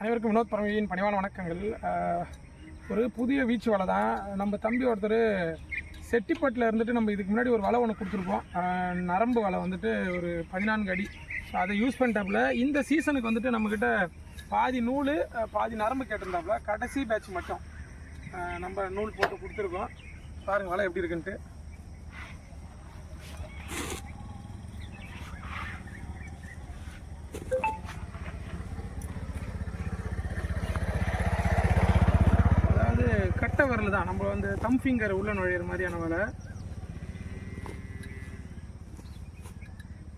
அனைவருக்கும் வினோத் பரமவியின் பணிவான வணக்கங்கள். ஒரு புதிய வீச்சு வலை தான். நம்ம தம்பி ஒருத்தர் செட்டிப்பட்டில் இருந்துட்டு நம்ம இதுக்கு முன்னாடி ஒரு வலை ஒன்று கொடுத்துருப்போம் நரம்பு வலை வந்துட்டு ஒரு பதினான்கு அடி. ஸோ அதை யூஸ் பண்ணிட்டாப்புல. இந்த சீசனுக்கு வந்துட்டு நம்மக்கிட்ட பாதி நூல் பாதி நரம்பு கேட்டிருந்தாப்புல. கடைசி பேட்ச் மட்டும் நம்ம நூல் போட்டு கொடுத்துருக்கோம். பாருங்கள் வலை எப்படி இருக்குன்ட்டு அதாவது கட்டை தான். நம்ம வந்து தம் ஃபிங்கர் உள்ள நுழையிற மாதிரியான வலை.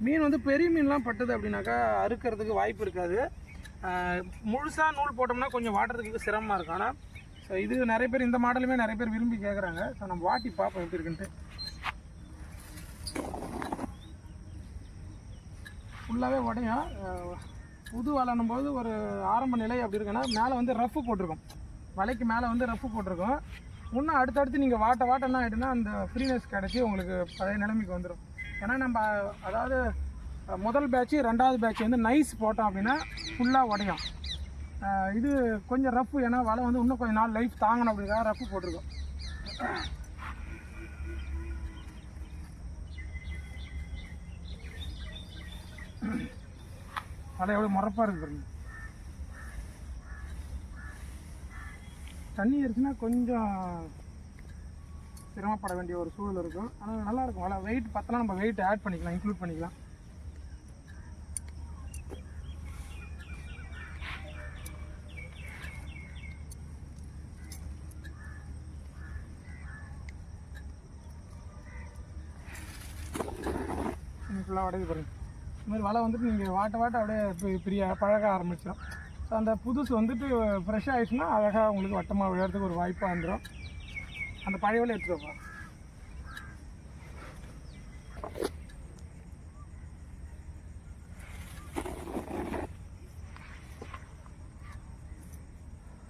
மீன் வந்து பெரிய மீன்லாம் பட்டது அப்படின்னாக்கா அறுக்கிறதுக்கு வாய்ப்பு இருக்காது. முழுசாக நூல் போட்டோம்னா கொஞ்சம் வாட்டுறதுக்கு சிரமமாக இருக்கும். ஆனால் ஸோ இது நிறைய பேர் இந்த மாடலுமே நிறைய பேர் விரும்பி கேட்குறாங்க ஸோ நம்ம வாட்டி பார்ப்போம் எப்படி இருக்குன்ட்டு. ஃபுல்லாகவே உடையும். புது வளரும் போது ஒரு ஆரம்ப நிலை அப்படி இருக்குன்னா மேலே வந்து ரஃப்பு போட்டிருக்கோம். வலைக்கு மேலே வந்து ரஃப்பு போட்டிருக்கோம். இன்னும் அடுத்தடுத்து நீங்கள் வாட்ட வாட்ட என்ன ஆகிடுன்னா அந்த ஃப்ரீனஸ் கிடச்சி உங்களுக்கு பழைய நிலைமைக்கு வந்துடும் ஏன்னா நம்ம அதாவது முதல் பேட்ச் ரெண்டாவது பேட்ச் வந்து நைஸ் போட்டோம் அப்படின்னா ஃபுல்லாக உடையும். இது கொஞ்சம் ரஃப் ஏன்னா வலை வந்து இன்னும் கொஞ்சம் நாள் லைஃப் தாங்கணும் அப்படிங்கிறத ரஃப்பு போட்டிருக்கோம். வலை எவ்வளோ முறப்பாக இருக்குது தண்ணி இருந்துச்சுன்னா கொஞ்சம் சிரமப்பட வேண்டிய ஒரு சூழல் இருக்கும். ஆனால் நல்லா வலை வெயிட் பார்த்தலாம் நம்ம வெயிட் ஆட் பண்ணிக்கலாம் இன்க்ளூட் பண்ணிக்கலாம். ஃபுல்லாக உடையுது பாருங்கள் இந்த மாதிரி வலை வந்துட்டு நீங்கள் வாட்ட வாட்ட அப்படியே பிரிய பழக ஆரம்பிச்சிடும் அந்த புதுசு வந்துட்டு ஃப்ரெஷ் ஆகிடுச்சுன்னா அழகாக உங்களுக்கு வட்டமாக விழுறதுக்கு ஒரு வாய்ப்பாக வந்துடும் அந்த பழைய எடுத்துகிட்டு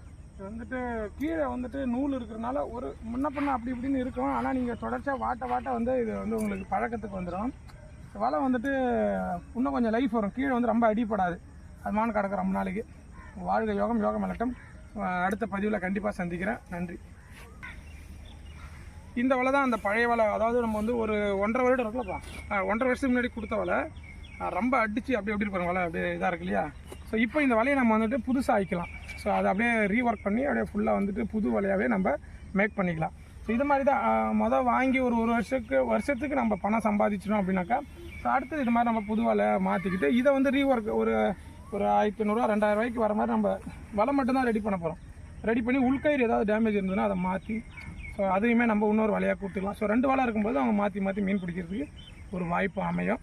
எடுத்துட்டு வந்துட்டு கீழே வந்துட்டு நூல் இருக்கிறனால ஒரு முன்ன பண்ண அப்படி இப்படின்னு இருக்கும். ஆனால் நீங்கள் தொடர்ச்சியாக வாட்ட வாட்ட வந்து இது வந்து உங்களுக்கு பழக்கத்துக்கு வந்துடும் வலை வந்துட்டு இன்னும் கொஞ்சம் லைஃப் வரும். கீழே வந்து ரொம்ப அடிப்படாது அது மான கிடக்கும் ரொம்ப நாளைக்கு. வாழ்க யோகம் யோகம் விளக்கம் அடுத்த பதிவில் கண்டிப்பாக சந்திக்கிறேன். நன்றி. இந்த வலை தான் அந்த பழைய வலை அதாவது நம்ம வந்து ஒரு ஒன்றரை வருடம் இருக்குல்லப்பா ஒன்றரை வருஷத்துக்கு முன்னாடி கொடுத்த வலை ரொம்ப அடித்து அப்படி எப்படி இருப்பாங்க வலை அப்படியே இதாக இருக்கு இல்லையா? ஸோ இப்போ இந்த வலையை நம்ம வந்துட்டு புதுசாக ஆக்கிக்கலாம். ஸோ அதை அப்படியே ரீஒர்க் பண்ணி அப்படியே ஃபுல்லாக வந்துட்டு புது வலையாகவே நம்ம மேக் பண்ணிக்கலாம். ஸோ இது மாதிரி தான் மொதல் வாங்கி ஒரு ஒரு வருஷத்துக்கு வருஷத்துக்கு நம்ம பணம் சம்பாதிச்சிடும் அப்படின்னாக்கா ஸோ அடுத்தது இது மாதிரி நம்ம புது வலை மாற்றிக்கிட்டு இதை வந்து ரீஒர்க் ஒரு ஒரு ஆயிரத்தி ஐநூறுரூவா ரெண்டாயிரம் ரூபாய்க்கு வர மாதிரி நம்ம வலை மட்டும்தான் ரெடி பண்ண போகிறோம் ரெடி பண்ணி உள்கயிறு ஏதாவது டேமேஜ் இருந்ததுன்னா அதை மாற்றி ஸோ அதையுமே நம்ம இன்னொரு வலையாக கொடுத்துக்கலாம் ஸோ ரெண்டு வலை இருக்கும்போது அவங்க மாற்றி மாற்றி மீன் பிடிக்கிறதுக்கு ஒரு வாய்ப்பு அமையும்.